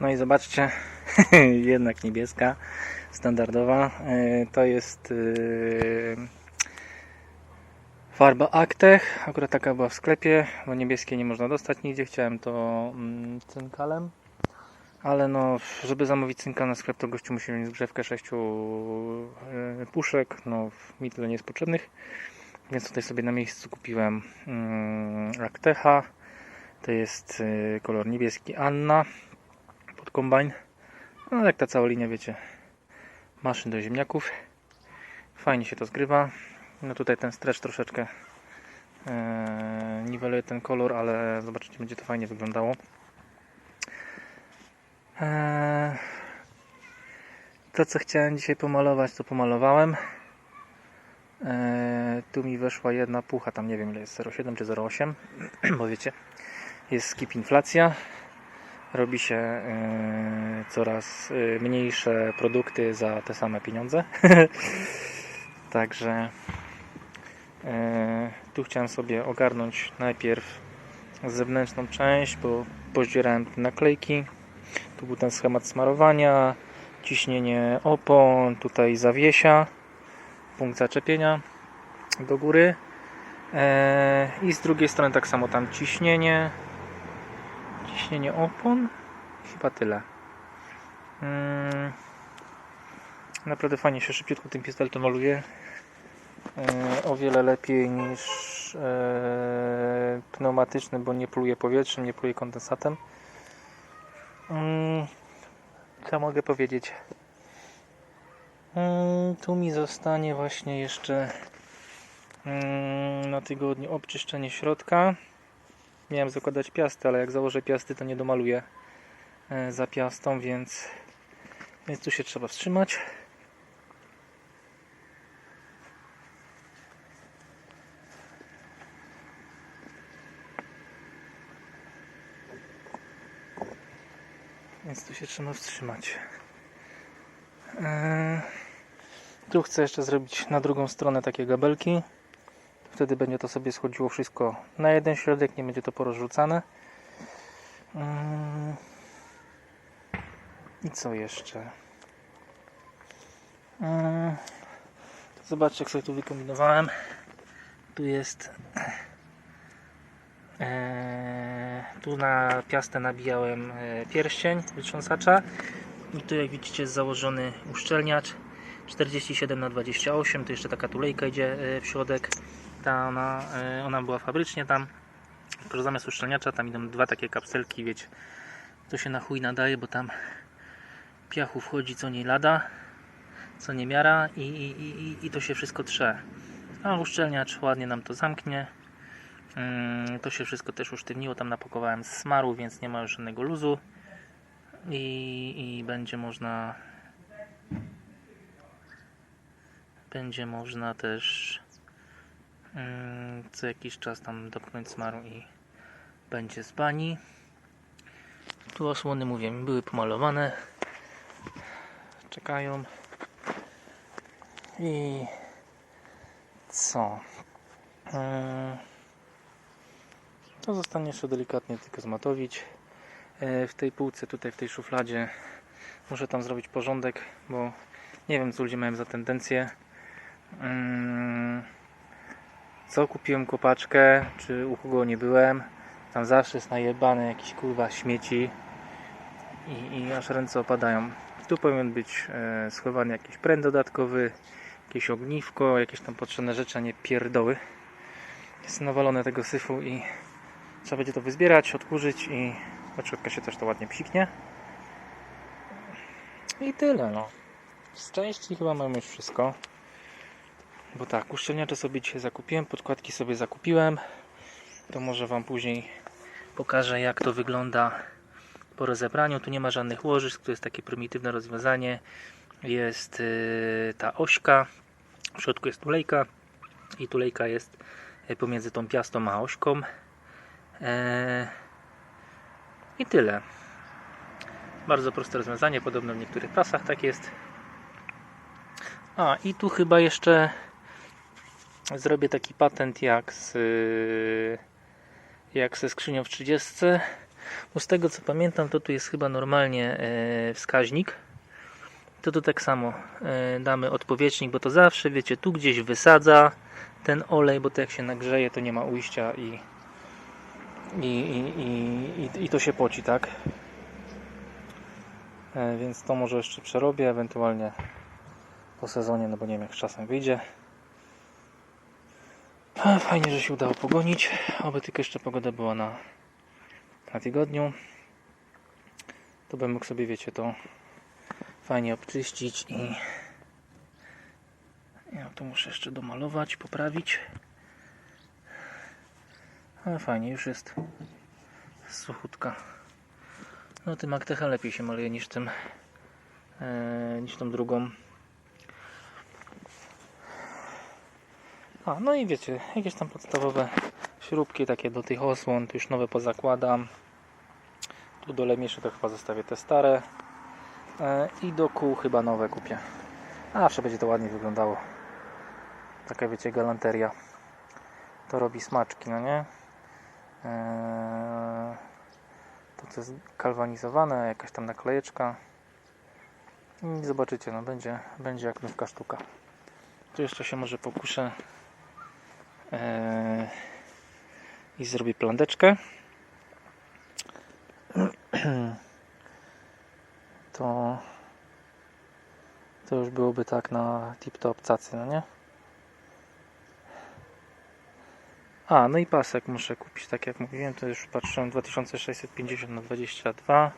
No i zobaczcie, jednak niebieska, standardowa. E, To jest e, farba Actech. Akurat taka była w sklepie, bo niebieskiej nie można dostać nigdzie. Chciałem to mm, cynkalem. Ale no, żeby zamówić cynkal na sklep, to gościu musi mieć zgrzewkę 6 puszek. No, mi tyle nie jest potrzebnych. Więc tutaj sobie na miejscu kupiłem mm, Actecha. To jest kolor niebieski Anna kombajn. No jak ta cała linia, wiecie, maszyn do ziemniaków. Fajnie się to zgrywa. No tutaj ten stretch troszeczkę e, niweluje ten kolor, ale zobaczycie, będzie to fajnie wyglądało. E, to co chciałem dzisiaj pomalować, to pomalowałem. E, tu mi weszła jedna pucha, tam nie wiem ile jest 0,7 czy 0,8, bo wiecie, jest skip inflacja. Robi się e, coraz e, mniejsze produkty za te same pieniądze. Także e, tu chciałem sobie ogarnąć najpierw zewnętrzną część, bo pozdzierałem naklejki. Tu był ten schemat smarowania, ciśnienie opon, tutaj zawiesia, punkt zaczepienia do góry. I z drugiej strony tak samo tam ciśnienie, ciśnienie opon. Chyba tyle. Mm, naprawdę fajnie się szybciutko tym pistoletem maluje. E, o wiele lepiej niż e, pneumatyczny, bo nie pluje powietrzem, nie pluje kondensatem. Mm, co mogę powiedzieć? Mm, tu mi zostanie właśnie jeszcze mm, na tygodniu obczyszczenie środka. Miałem zakładać piasty, ale jak założę piasty, to nie domaluję e, za piastą, więc, więc tu się trzeba wstrzymać. Więc tu się trzeba wstrzymać. Eee, tu chcę jeszcze zrobić na drugą stronę takie gabelki. Wtedy będzie to sobie schodziło wszystko na jeden środek, nie będzie to porozrzucane. Mm. I co jeszcze? Mm. To Zobaczcie, jak sobie tu wykombinowałem. Tu jest. Eee, tu na piastę nabijałem e, pierścień wytrząsacza. I tu, jak widzicie, jest założony uszczelniacz 47 na 28 Tu jeszcze taka tulejka idzie e, w środek. Ta ona, e, ona była fabrycznie tam. Tylko zamiast uszczelniacza tam idą dwa takie kapselki, wiecie. To się na chuj nadaje, bo tam piachu wchodzi co nie lada, co nie miara i, i, i, i to się wszystko trze. A uszczelniacz ładnie nam to zamknie. Mm, To się wszystko też usztywniło. Tam napakowałem smaru, więc nie ma już żadnego luzu. I, i będzie można będzie można też co jakiś czas tam dopchnąć smaru i będzie z bani. Tu osłony, mówię, były pomalowane. Czekają. I co? Mm, To zostanie jeszcze delikatnie tylko zmatowić. E, W tej półce, tutaj w tej szufladzie muszę tam zrobić porządek, bo nie wiem co ludzie mają za tendencję. Mm, Co kupiłem kopaczkę, czy u kogo nie byłem. Tam zawsze jest najebane jakiś kurwa śmieci i, i aż ręce opadają. Tu powinien być e, schowany jakiś pręt dodatkowy, jakieś ogniwko, jakieś tam potrzebne rzeczy, a nie pierdoły. Jest nawalone tego syfu i trzeba będzie to wyzbierać, odkurzyć i od się też to ładnie psiknie. I tyle no. Z części chyba mamy już wszystko. Bo tak, uszczelniacze sobie dzisiaj zakupiłem, podkładki sobie zakupiłem. To może Wam później pokażę jak to wygląda po rozebraniu. Tu nie ma żadnych łożysk, to jest takie prymitywne rozwiązanie. Jest yy, ta ośka, w środku jest tulejka i tulejka jest yy, pomiędzy tą piastą a ośką. Eee, I tyle. Bardzo proste rozwiązanie, podobno w niektórych prasach tak jest. A i tu chyba jeszcze zrobię taki patent jak z jak ze skrzynią w 30. Bo z tego co pamiętam, to tu jest chyba normalnie e, wskaźnik. To tu tak samo e, damy odpowietrznik, bo to zawsze, wiecie, tu gdzieś wysadza ten olej, bo to jak się nagrzeje, to nie ma ujścia i, i, i, i, i, i to się poci, tak? E, więc to może jeszcze przerobię, ewentualnie po sezonie, no bo nie wiem jak z czasem wyjdzie. Fajnie, że się udało pogonić. Oby tylko jeszcze pogoda była na, na tygodniu. To bym mógł sobie, wiecie, to fajnie obczyścić i ja tu muszę jeszcze domalować, poprawić. Ale fajnie, już jest suchutka. No tym Actecha lepiej się maluje niż tym e, niż tą drugą. A, no i wiecie, jakieś tam podstawowe śrubki takie do tych osłon, tu już nowe pozakładam. Tu dole jeszcze to chyba zostawię te stare. E, I do kół chyba nowe kupię. A, Zawsze będzie to ładnie wyglądało. Taka wiecie, galanteria. To robi smaczki, no nie? Eee, to co jest galwanizowane, jakaś tam naklejeczka. I zobaczycie, no będzie, będzie jak nówka sztuka. Tu jeszcze się może pokuszę i zrobię plandeczkę. To to już byłoby tak na tip-top cacy, no nie? A, no i pasek muszę kupić, tak jak mówiłem, to już patrzyłem 2650 na 22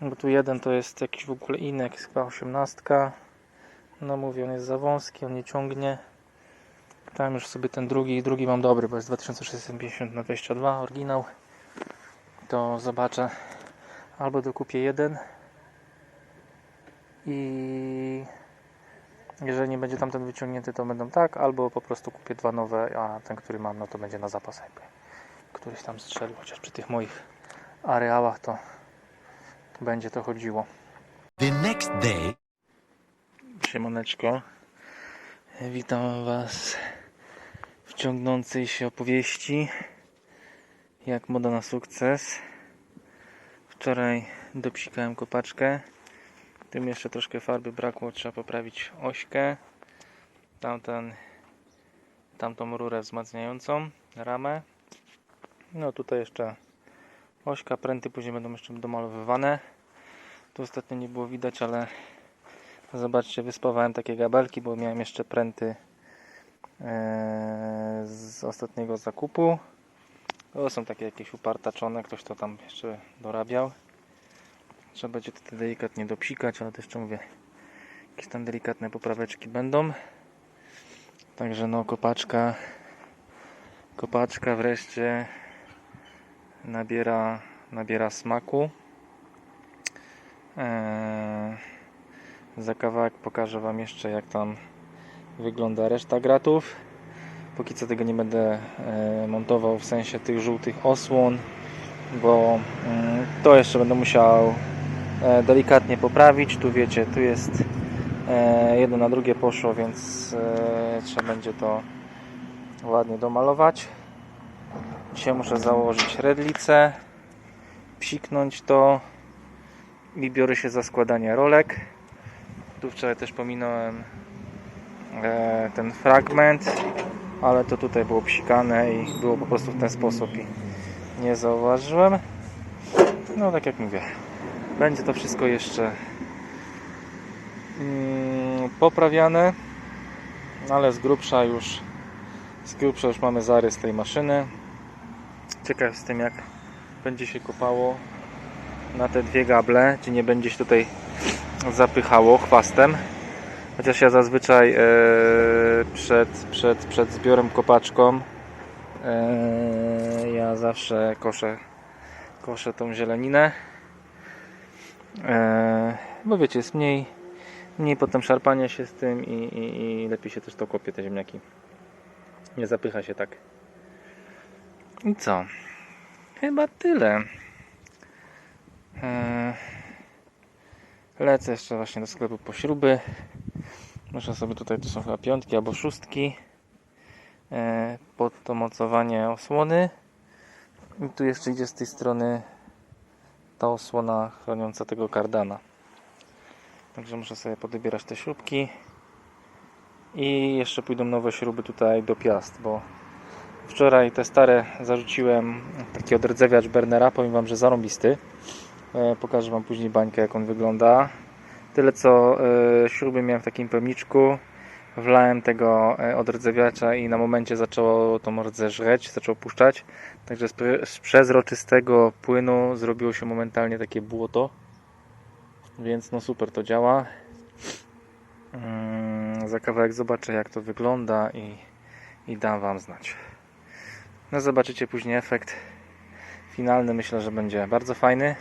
bo tu jeden to jest jakiś w ogóle jakiś chyba 18 no mówię, on jest za wąski, on nie ciągnie tam już sobie ten drugi, drugi mam dobry, bo jest 2650 na 22 oryginał. To zobaczę. Albo dokupię jeden. I jeżeli nie będzie tamten wyciągnięty, to będą tak, albo po prostu kupię dwa nowe, a ten, który mam, no to będzie na zapas jakby. Któryś tam strzelił, chociaż przy tych moich areałach to, to będzie to chodziło. The next day, Siemoneczko, witam Was ciągnącej się opowieści jak moda na sukces. Wczoraj dopsikałem kopaczkę. Tym jeszcze troszkę farby brakło, trzeba poprawić ośkę. Tamten, tamtą rurę wzmacniającą, ramę. No tutaj jeszcze ośka, pręty później będą jeszcze domalowywane. Tu ostatnio nie było widać, ale zobaczcie, wyspawałem takie gabelki, bo miałem jeszcze pręty z ostatniego zakupu. To są takie jakieś upartaczone, ktoś to tam jeszcze dorabiał. Trzeba będzie to delikatnie dopsikać, ale to jeszcze mówię, jakieś tam delikatne popraweczki będą. Także no kopaczka, kopaczka wreszcie nabiera, nabiera smaku. Eee, za kawałek pokażę Wam jeszcze jak tam wygląda reszta gratów. Póki co tego nie będę e, montował w sensie tych żółtych osłon, bo mm, to jeszcze będę musiał e, delikatnie poprawić. Tu wiecie, tu jest e, jedno na drugie poszło, więc trzeba będzie to ładnie domalować. Dzisiaj muszę założyć redlicę, psiknąć to i biorę się za składanie rolek. Tu wczoraj też pominąłem ten fragment, ale to tutaj było psikane i było po prostu w ten sposób i nie zauważyłem. No tak jak mówię, będzie to wszystko jeszcze mm, poprawiane, ale z grubsza już z grubsza już mamy zarys tej maszyny. Ciekaw tym jak będzie się kopało na te dwie gable, czy nie będzie się tutaj zapychało chwastem. Chociaż ja zazwyczaj e, przed, przed, przed zbiorem kopaczką e, ja zawsze koszę, koszę tą zieleninę. E, bo wiecie, jest mniej, mniej potem szarpania się z tym i, i, i lepiej się też to kopie, te ziemniaki. Nie zapycha się tak. I co? Chyba tyle. Lecę jeszcze właśnie do sklepu po śruby. Muszę sobie tutaj, to są chyba piątki albo szóstki. E, pod to mocowanie osłony. I tu jeszcze idzie z tej strony ta osłona chroniąca tego kardana. Także muszę sobie podybierać te śrubki. I jeszcze pójdą nowe śruby tutaj do piast, bo wczoraj te stare zarzuciłem taki odrdzewiacz Bernera, powiem Wam, że zarąbisty. E, Pokażę Wam później bańkę jak on wygląda. Tyle co e, śruby miałem w takim pojemniczku. Wlałem tego e, odrdzewiacza i na momencie zaczęło to rdze żreć, zaczęło puszczać. Także z przezroczystego płynu zrobiło się momentalnie takie błoto. Więc no super to działa. Mm, za kawałek zobaczę jak to wygląda i, i dam Wam znać. No zobaczycie później efekt finalny. Myślę, że będzie bardzo fajny.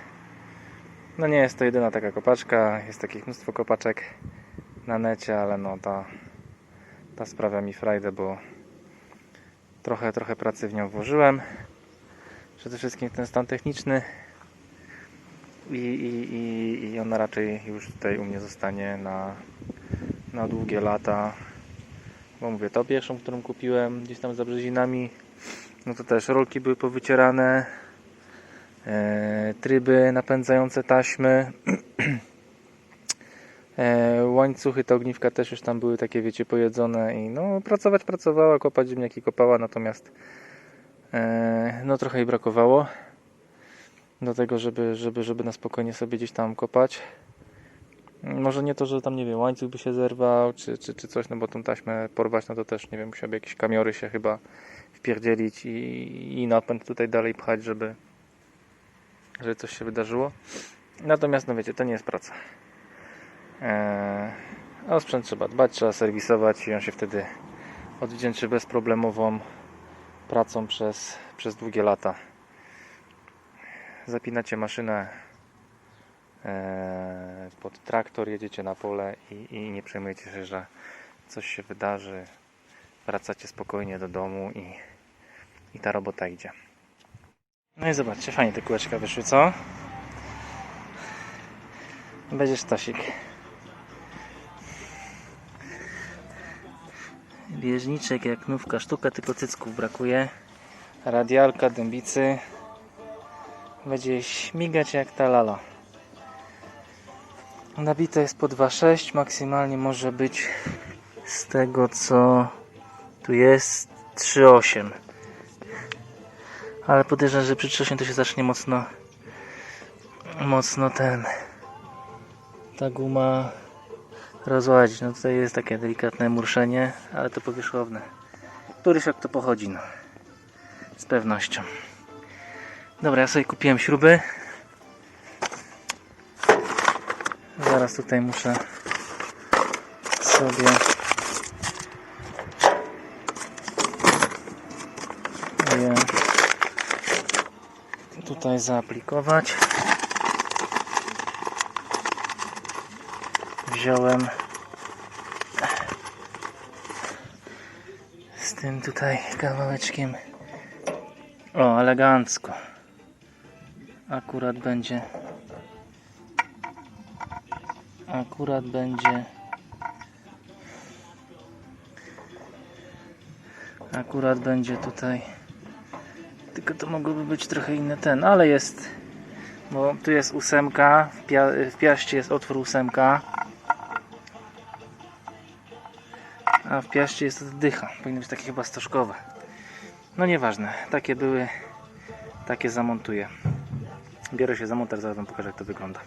No nie jest to jedyna taka kopaczka. Jest takich mnóstwo kopaczek na necie, ale no ta, ta sprawia mi frajdę, bo trochę, trochę pracy w nią włożyłem. Przede wszystkim ten stan techniczny. I, i, i, I ona raczej już tutaj u mnie zostanie na, na długie lata. Bo mówię, to pierwszą, którą kupiłem gdzieś tam za brzezinami, no to też rolki były powycierane, tryby napędzające taśmy, e, łańcuchy, te ogniwka też już tam były takie, wiecie, pojedzone i no pracować pracowała, kopać ziemniaki kopała, natomiast e, no trochę jej brakowało do tego, żeby, żeby, żeby na spokojnie sobie gdzieś tam kopać. Może nie to, że tam, nie wiem, łańcuch by się zerwał, czy, czy, czy coś, no bo tą taśmę porwać, no to też, nie wiem, musiałby jakieś kamiory się chyba wpierdzielić i, i napęd tutaj dalej pchać, żeby, żeby coś się wydarzyło. Natomiast, no wiecie, to nie jest praca. Eee, a o sprzęt trzeba dbać, trzeba serwisować i on się wtedy odwdzięczy bezproblemową pracą przez, przez długie lata. Zapinacie maszynę e, pod traktor, jedziecie na pole i, i nie przejmujecie się, że coś się wydarzy. Wracacie spokojnie do domu i, i ta robota idzie. No i zobaczcie, fajnie te kółeczka wyszły, co? Będzie sztosik. Bieżniczek jak nówka sztuka, tylko cycków brakuje. Radialka, dębicy. Będzie śmigać jak ta lala. Nabite jest po 2,6, maksymalnie może być z tego co tu jest 3,8. Ale podejrzewam, że przy 3,8 to się zacznie mocno mocno ten ta guma rozładzić. No tutaj jest takie delikatne murszenie, ale to powierzchowne. Któryś jak to pochodzi, no. Z pewnością. Dobra, ja sobie kupiłem śruby. Zaraz tutaj muszę sobie tutaj zaaplikować. Wziąłem z tym tutaj kawałeczkiem. O, elegancko. Akurat będzie akurat będzie akurat będzie tutaj tylko to mogłoby być trochę inny ten, ale jest bo tu jest ósemka w, pia w piaście jest otwór ósemka. A w piaście jest dycha powinno być takie chyba stożkowe. No nieważne, takie były takie zamontuję. Biorę się za montaż, zaraz wam pokażę jak to wygląda